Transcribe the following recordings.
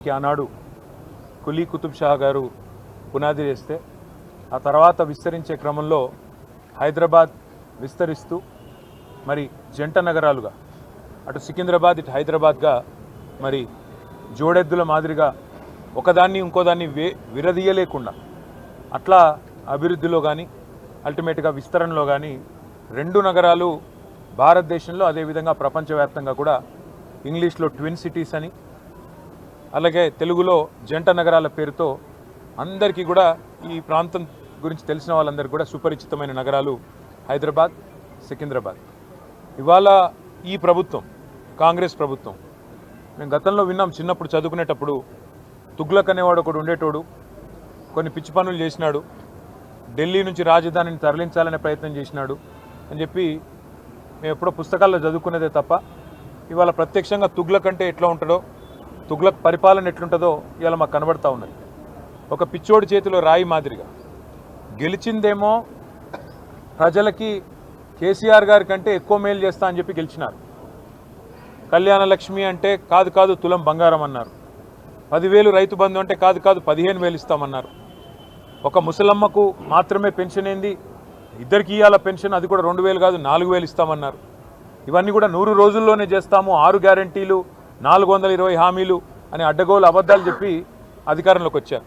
ఆనాడు కులీ కుతుబ్ షా గారు పునాది వేస్తే ఆ తర్వాత విస్తరించే క్రమంలో హైదరాబాద్ విస్తరిస్తూ మరి జంట నగరాలుగా అటు సికింద్రాబాద్ ఇటు హైదరాబాద్గా మరి జోడెద్దుల మాదిరిగా ఒకదాన్ని ఇంకోదాన్ని వే విరదీయలేకుండా అట్లా అభివృద్ధిలో కానీ అల్టిమేట్గా విస్తరణలో కానీ రెండు నగరాలు భారతదేశంలో అదేవిధంగా ప్రపంచవ్యాప్తంగా కూడా ఇంగ్లీష్లో ట్విన్ సిటీస్ అని అలాగే తెలుగులో జంట నగరాల పేరుతో అందరికీ కూడా ఈ ప్రాంతం గురించి తెలిసిన వాళ్ళందరికీ కూడా సుపరిచితమైన నగరాలు హైదరాబాద్ సికింద్రాబాద్. ఇవాళ ఈ ప్రభుత్వం కాంగ్రెస్ ప్రభుత్వం మేము గతంలో విన్నాం చిన్నప్పుడు చదువుకునేటప్పుడు తుగ్లక్ అనేవాడు ఒకడు ఉండేటోడు కొన్ని పిచ్చి పనులు చేసినాడు ఢిల్లీ నుంచి రాజధానిని తరలించాలనే ప్రయత్నం చేసినాడు అని చెప్పి మేము ఎప్పుడో పుస్తకాల్లో చదువుకునేదే తప్ప ఇవాళ ప్రత్యక్షంగా తుగ్లక్ అంటే ఎట్లా ఉంటాడో తుగ్లక్ పరిపాలన ఎట్లుంటుందో ఇవాళ మాకు కనబడతా ఉన్నది. ఒక పిచ్చోడి చేతిలో రాయి మాదిరిగా. గెలిచిందేమో ప్రజలకి కేసీఆర్ గారి కంటే ఎక్కువ మేలు చేస్తా అని చెప్పి గెలిచినారు. కళ్యాణ లక్ష్మి అంటే కాదు కాదు తులం బంగారం అన్నారు. పదివేలు రైతు బంధు అంటే కాదు కాదు పదిహేను వేలు ఇస్తామన్నారు. ఒక ముసలమ్మకు మాత్రమే పెన్షన్ ఏంది? ఇద్దరికి ఇవ్వాల పెన్షన్ అది కూడా రెండు వేలు కాదు నాలుగు వేలు ఇస్తామన్నారు. ఇవన్నీ కూడా నూరు రోజుల్లోనే చేస్తాము ఆరు గ్యారంటీలు నాలుగు వందల ఇరవై హామీలు అని అడ్డగోలు అబద్ధాలు చెప్పి అధికారంలోకి వచ్చారు.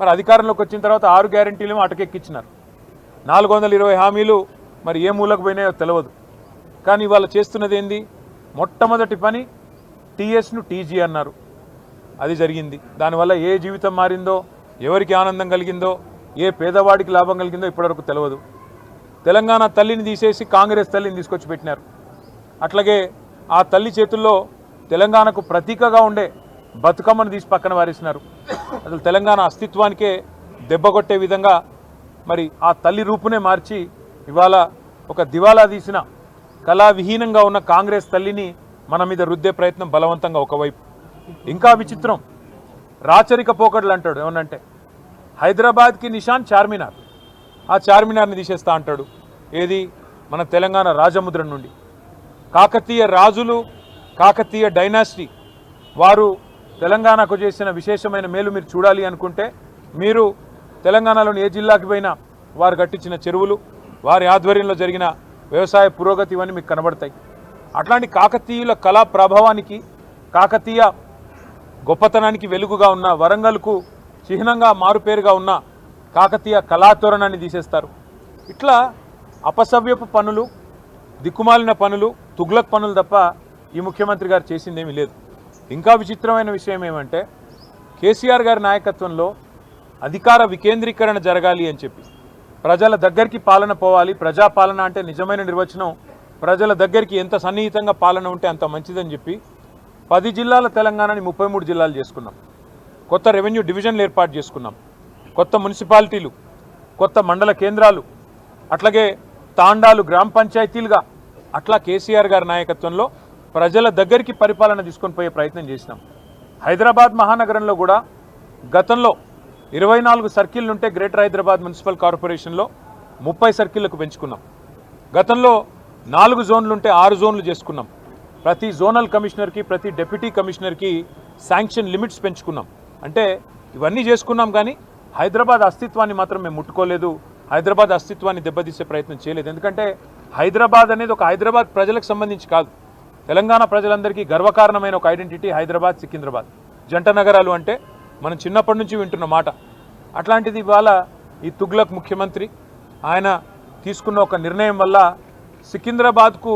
మరి అధికారంలోకి వచ్చిన తర్వాత ఆరు గ్యారంటీలు అటకెక్కించినారు నాలుగు వందల ఇరవై హామీలు మరి ఏ మూలకు పోయినాయో తెలియదు కానీ ఇవాళ చేస్తున్నది ఏంది? మొట్టమొదటి పని టీఎస్ను టీజీ అన్నారు. అది జరిగింది. దానివల్ల ఏ జీవితం మారిందో ఎవరికి ఆనందం కలిగిందో ఏ పేదవాడికి లాభం కలిగిందో ఇప్పటివరకు తెలియదు తెలంగాణ తల్లిని తీసేసి కాంగ్రెస్ తల్లిని తీసుకొచ్చి పెట్టినారు. అట్లాగే ఆ తల్లి చేతుల్లో తెలంగాణకు ప్రతీకగా ఉండే బతుకమ్మను తీసి పక్కన వారేసినారు అసలు తెలంగాణ అస్తిత్వానికే దెబ్బ కొట్టే విధంగా మరి ఆ తల్లి రూపునే మార్చి ఇవాళ ఒక దివాలా తీసిన కళావిహీనంగా ఉన్న కాంగ్రెస్ తల్లిని మన మీద రుద్దే ప్రయత్నం బలవంతంగా ఒకవైపు. ఇంకా విచిత్రం. రాచరిక పోకడలు అంటాడు ఏమనంటే హైదరాబాద్కి నిషాన్ చార్మినార్. ఆ చార్మినార్ని తీసేస్తా అంటాడు. ఏది? మన తెలంగాణ రాజముద్ర నుండి. కాకతీయ రాజులు కాకతీయ డైనాసిటీ. వారు తెలంగాణకు చేసిన విశేషమైన మేలు మీరు చూడాలి అనుకుంటే మీరు తెలంగాణలోని ఏ జిల్లాకి పోయినా వారు కట్టించిన చెరువులు వారి ఆధ్వర్యంలో జరిగిన వ్యవసాయ పురోగతి ఇవన్నీ మీకు కనబడతాయి. అట్లాంటి కాకతీయుల కళా ప్రభావానికి కాకతీయ గొప్పతనానికి వెలుగుగా ఉన్న వరంగల్కు చిహ్నంగా మారుపేరుగా ఉన్న కాకతీయ కళాతోరణాన్ని తీసేస్తారు. ఇట్లా అపసవ్యపు పనులు దిక్కుమాలిన పనులు తుగ్లక్ పనులు తప్ప ఈ ముఖ్యమంత్రి గారు చేసిందేమీ లేదు. ఇంకా విచిత్రమైన విషయం ఏమంటే కేసీఆర్ గారి నాయకత్వంలో అధికార వికేంద్రీకరణ జరగాలి అని చెప్పి ప్రజల దగ్గరికి పాలన పోవాలి. ప్రజాపాలన అంటే నిజమైన నిర్వచనం. ప్రజల దగ్గరికి ఎంత సన్నిహితంగా పాలన ఉంటే అంత మంచిదని చెప్పి పది జిల్లాల తెలంగాణని ముప్పై మూడు జిల్లాలు చేసుకున్నాం. కొత్త రెవెన్యూ డివిజన్లు ఏర్పాటు చేసుకున్నాం. కొత్త మున్సిపాలిటీలు కొత్త మండల కేంద్రాలు అట్లాగే తాండాలు గ్రామ పంచాయతీలుగా అట్లా కేసీఆర్ గారి నాయకత్వంలో ప్రజల దగ్గరికి పరిపాలన తీసుకొని పోయే ప్రయత్నం చేసినాం. హైదరాబాద్ మహానగరంలో కూడా గతంలో ఇరవై నాలుగు సర్కిళ్ళు ఉంటే గ్రేటర్ హైదరాబాద్ మున్సిపల్ కార్పొరేషన్లో ముప్పై సర్కిళ్ళకు పెంచుకున్నాం. గతంలో నాలుగు జోన్లు ఉంటే ఆరు జోన్లు చేసుకున్నాం. ప్రతి జోనల్ కమిషనర్కి ప్రతి డెప్యూటీ కమిషనర్కి శాంక్షన్ లిమిట్స్ పెంచుకున్నాం. అంటే ఇవన్నీ చేసుకున్నాం కానీ హైదరాబాద్ అస్తిత్వాన్ని మాత్రం మేము ముట్టుకోలేదు. హైదరాబాద్ అస్తిత్వాన్ని దెబ్బతీసే ప్రయత్నం చేయలేదు. ఎందుకంటే హైదరాబాద్ అనేది ఒక హైదరాబాద్ ప్రజలకు సంబంధించి కాదు. తెలంగాణ ప్రజలందరికీ గర్వకారణమైన ఒక ఐడెంటిటీ హైదరాబాద్ సికింద్రాబాద్. జంట నగరాలు అంటే మనం చిన్నప్పటి నుంచి వింటున్న మాట. అట్లాంటిది ఇవాళ ఈ తుగ్లక్ ముఖ్యమంత్రి ఆయన తీసుకున్న ఒక నిర్ణయం వల్ల సికింద్రాబాద్కు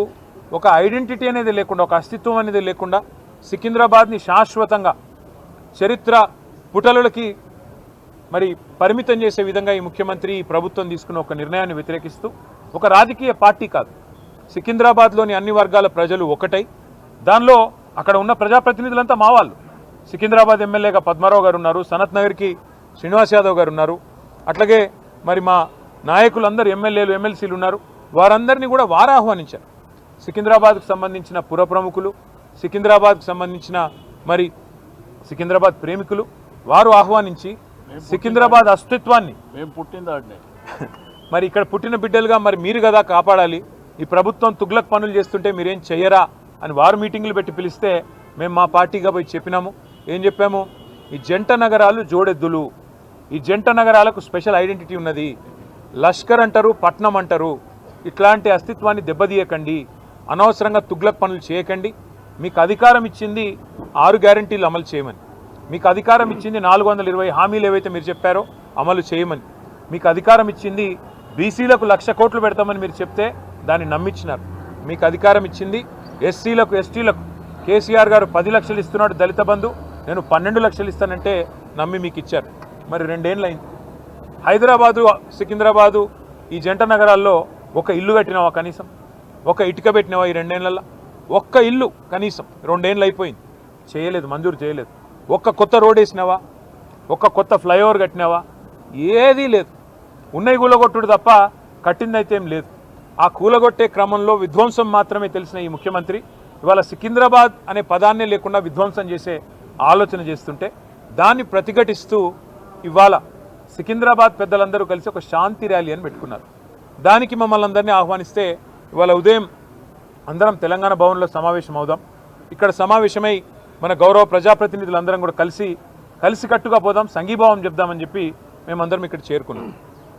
ఒక ఐడెంటిటీ అనేది లేకుండా ఒక అస్తిత్వం అనేది లేకుండా సికింద్రాబాద్ని శాశ్వతంగా చరిత్ర పుటలులకి మరి పరిమితం చేసే విధంగా ఈ ముఖ్యమంత్రి ఈ ప్రభుత్వం తీసుకున్న ఒక నిర్ణయాన్ని వ్యతిరేకిస్తూ ఒక రాజకీయ పార్టీ కాదు. సికింద్రాబాద్లోని అన్ని వర్గాల ప్రజలు ఒకటై. దానిలో అక్కడ ఉన్న ప్రజాప్రతినిధులంతా మా వాళ్ళు. సికింద్రాబాద్ ఎమ్మెల్యేగా పద్మారావు గారు ఉన్నారు సనత్ నగర్కి శ్రీనివాస్ యాదవ్ గారు ఉన్నారు. అట్లాగే మరి మా నాయకులందరూ ఎమ్మెల్యేలు ఎమ్మెల్సీలు ఉన్నారు. వారందరినీ కూడా వారు ఆహ్వానించారు. సికింద్రాబాద్కు సంబంధించిన పుర ప్రముఖులు సికింద్రాబాద్కు సంబంధించిన మరి సికింద్రాబాద్ ప్రేమికులు వారు ఆహ్వానించి సికింద్రాబాద్ అస్తిత్వాన్ని మేము పుట్టింది ఆడనే మరి ఇక్కడ పుట్టిన బిడ్డలుగా మరి మీరు కదా కాపాడాలి. ఈ ప్రభుత్వం తుగ్లక్ పనులు చేస్తుంటే మీరేం చెయ్యరా అని వారు మీటింగ్లు పెట్టి పిలిస్తే మేము మా పార్టీగా పోయి చెప్పినాము. ఏం చెప్పాము? ఈ జంట నగరాలు జోడెద్దులు. ఈ జంట నగరాలకు స్పెషల్ ఐడెంటిటీ ఉన్నది. లష్కర్ అంటారు పట్నం అంటారు. ఇట్లాంటి అస్తిత్వాన్ని దెబ్బతీయకండి. అనవసరంగా తుగ్లక్ పనులు చేయకండి. మీకు అధికారం ఇచ్చింది ఆరు గ్యారంటీలు అమలు చేయమని. మీకు అధికారం ఇచ్చింది నాలుగు వందల ఇరవై హామీలు ఏవైతే మీరు చెప్పారో అమలు చేయమని. మీకు అధికారం ఇచ్చింది బీసీలకు లక్ష కోట్లు పెడతామని మీరు చెప్తే దాన్ని నమ్మించినారు. మీకు అధికారం ఇచ్చింది ఎస్సీలకు ఎస్టీలకు. కేసీఆర్ గారు పది లక్షలు ఇస్తున్నాడు దళిత బంధు. నేను పన్నెండు లక్షలు ఇస్తానంటే నమ్మి మీకు ఇచ్చారు. మరి రెండేళ్ళు అయింది హైదరాబాదు సికింద్రాబాదు ఈ జంట నగరాల్లో ఒక ఇల్లు కట్టినావా కనీసం? ఒక ఇటుక పెట్టినావా ఈ రెండేళ్ళలో ఒక్క ఇల్లు కనీసం. రెండేళ్ళు అయిపోయింది చేయలేదు మంజూరు చేయలేదు. ఒక్క కొత్త రోడ్ వేసినావా? ఒక్క కొత్త ఫ్లైఓవర్ కట్టినావా? ఏదీ లేదు. ఉన్నవి కూలగొట్టుడు తప్ప కట్టిందైతే ఏం లేదు. ఆ కూలగొట్టే క్రమంలో విధ్వంసం మాత్రమే తెలిసిన ఈ ముఖ్యమంత్రి ఇవాళ సికింద్రాబాద్ అనే పదాన్నే లేకుండా విధ్వంసం చేసే ఆలోచన చేస్తుంటే దాన్ని ప్రతిఘటిస్తూ ఇవాళ సికింద్రాబాద్ పెద్దలందరూ కలిసి ఒక శాంతి ర్యాలీ అని పెట్టుకున్నారు. దానికి మమ్మల్ని అందరినీ ఆహ్వానిస్తే ఇవాళ ఉదయం అందరం తెలంగాణ భవన్లో సమావేశం అవుదాం. ఇక్కడ సమావేశమై మన గౌరవ ప్రజాప్రతినిధులందరం కూడా కలిసి కలిసికట్టుగా పోదాం సంఘీభావం చెప్దామని చెప్పి మేమందరం ఇక్కడ చేరుకున్నాం.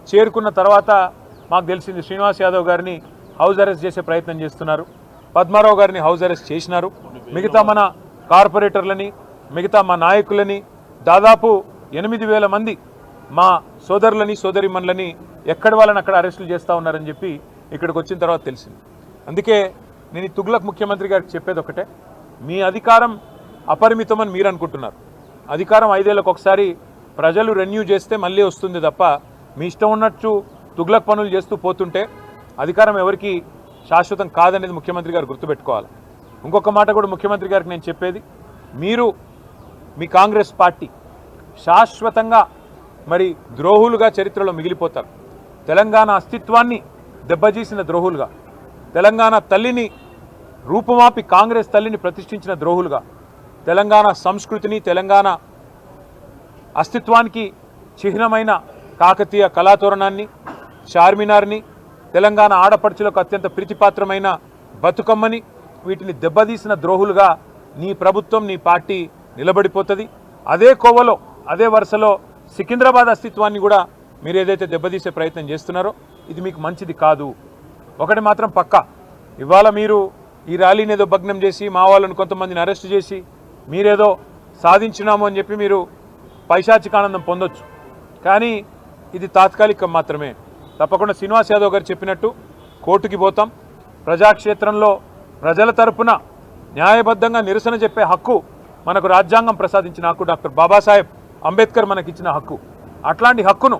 చేరుకున్న తర్వాత మాకు తెలిసింది శ్రీనివాస్ యాదవ్ గారిని హౌస్ అరెస్ట్ చేసే ప్రయత్నం చేస్తున్నారు. పద్మారావు గారిని హౌస్ అరెస్ట్ చేసినారు. మిగతా మన కార్పొరేటర్లని మిగతా మా నాయకులని దాదాపు ఎనిమిది వేల మంది మా సోదరులని సోదరిమణులని ఎక్కడి వాళ్ళని అక్కడ అరెస్టులు చేస్తూ ఉన్నారని చెప్పి ఇక్కడికి వచ్చిన తర్వాత తెలిసింది. అందుకే నేను ఈ తుగ్లక్ ముఖ్యమంత్రి గారికి చెప్పేది ఒకటే మీ అధికారం అపరిమితమని మీరు అనుకుంటున్నారు. అధికారం ఐదేళ్ళకు ఒకసారి ప్రజలు రెన్యూ చేస్తే మళ్ళీ వస్తుంది తప్ప మీ ఇష్టం ఉన్నట్టు తుగ్లక్ పనులు చేస్తూ పోతుంటే అధికారం ఎవరికి శాశ్వతం కాదనేది ముఖ్యమంత్రి గారు గుర్తుపెట్టుకోవాలి. ఇంకొక మాట కూడా ముఖ్యమంత్రి గారికి నేను చెప్పేది మీరు మీ కాంగ్రెస్ పార్టీ శాశ్వతంగా మరి ద్రోహులుగా చరిత్రలో మిగిలిపోతారు. తెలంగాణ అస్తిత్వాన్ని దెబ్బజీసిన ద్రోహులుగా తెలంగాణ తల్లిని రూపుమాపి కాంగ్రెస్ తల్లిని ప్రతిష్ఠించిన ద్రోహులుగా తెలంగాణ సంస్కృతిని తెలంగాణ అస్తిత్వానికి చిహ్నమైన కాకతీయ కళాతోరణాన్ని చార్మినార్ని తెలంగాణ ఆడపడుచులకు అత్యంత ప్రీతిపాత్రమైన బతుకమ్మని వీటిని దెబ్బతీసిన ద్రోహులుగా నీ ప్రభుత్వం నీ పార్టీ నిలబడిపోతుంది. అదే కోవలో అదే వరుసలో సికింద్రాబాద్ అస్తిత్వాన్ని కూడా మీరు ఏదైతే దెబ్బతీసే ప్రయత్నం చేస్తున్నారో ఇది మీకు మంచిది కాదు. ఒకటి మాత్రం పక్కా. ఇవాళ మీరు ఈ ర్యాలీని ఏదో భగ్నం చేసి మా వాళ్ళని కొంతమందిని అరెస్ట్ చేసి మీరేదో సాధించినాము అని చెప్పి మీరు పైశాచికానందం పొందొచ్చు. కానీ ఇది తాత్కాలికం మాత్రమే. తప్పకుండా శ్రీనివాస్ యాదవ్ గారు చెప్పినట్టు కోర్టుకి పోతాం. ప్రజాక్షేత్రంలో ప్రజల తరపున న్యాయబద్ధంగా నిరసన చెప్పే హక్కు మనకు రాజ్యాంగం ప్రసాదించిన హక్కు డాక్టర్ బాబాసాహెబ్ అంబేద్కర్ మనకిచ్చిన హక్కు. అట్లాంటి హక్కును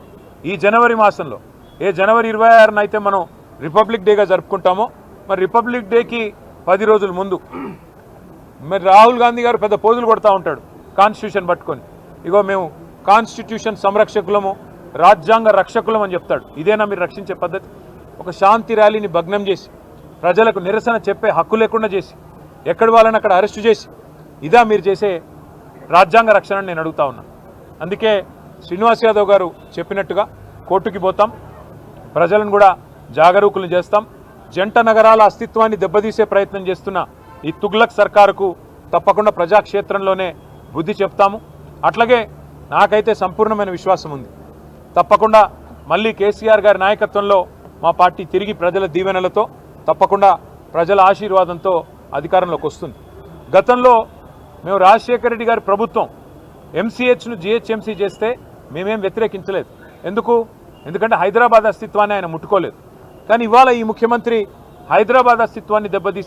ఈ జనవరి మాసంలో ఏ జనవరి ఇరవై ఆరున అయితే మనం రిపబ్లిక్ డేగా జరుపుకుంటామో మరి రిపబ్లిక్ డేకి పది రోజుల ముందు మరి రాహుల్ గాంధీ గారు పెద్ద పోజులు కొడతా ఉంటాడు కాన్స్టిట్యూషన్ పట్టుకొని. ఇగో మేము కాన్స్టిట్యూషన్ సంరక్షకులము రాజ్యాంగ రక్షకులం అని చెప్తాడు. ఇదేనా మీరు రక్షించే పద్ధతి? ఒక శాంతి ర్యాలీని భగ్నం చేసి ప్రజలకు నిరసన చెప్పే హక్కు లేకుండా చేసి ఎక్కడి వాళ్ళని అక్కడ అరెస్టు చేసి ఇదా మీరు చేసే రాజ్యాంగ రక్షణని నేను అడుగుతా ఉన్నా. అందుకే శ్రీనివాస్ యాదవ్ గారు చెప్పినట్టుగా కోర్టుకి పోతాం ప్రజలను కూడా జాగరూకులు చేస్తాం జంట నగరాల అస్తిత్వాన్ని దెబ్బతీసే ప్రయత్నం చేస్తున్న ఈ తుగ్లక్ సర్కారుకు తప్పకుండా ప్రజాక్షేత్రంలోనే బుద్ధి చెప్తాము. అట్లాగే నాకైతే సంపూర్ణమైన విశ్వాసం ఉంది. తప్పకుండా మళ్ళీ కేసీఆర్ గారి నాయకత్వంలో మా పార్టీ తిరిగి ప్రజల దీవెనలతో తప్పకుండా ప్రజల ఆశీర్వాదంతో అధికారంలోకి వస్తుంది. గతంలో మేము రాజశేఖర రెడ్డి గారి ప్రభుత్వం ఎంసీహెచ్ను జిహెచ్ఎంసీ చేస్తే మేమేం వ్యతిరేకించలేదు. ఎందుకు? ఎందుకంటే హైదరాబాద్ అస్తిత్వాన్ని ఆయన ముట్టుకోలేదు. కానీ ఇవాళ ఈ ముఖ్యమంత్రి హైదరాబాద్ అస్తిత్వాన్ని దెబ్బతీసి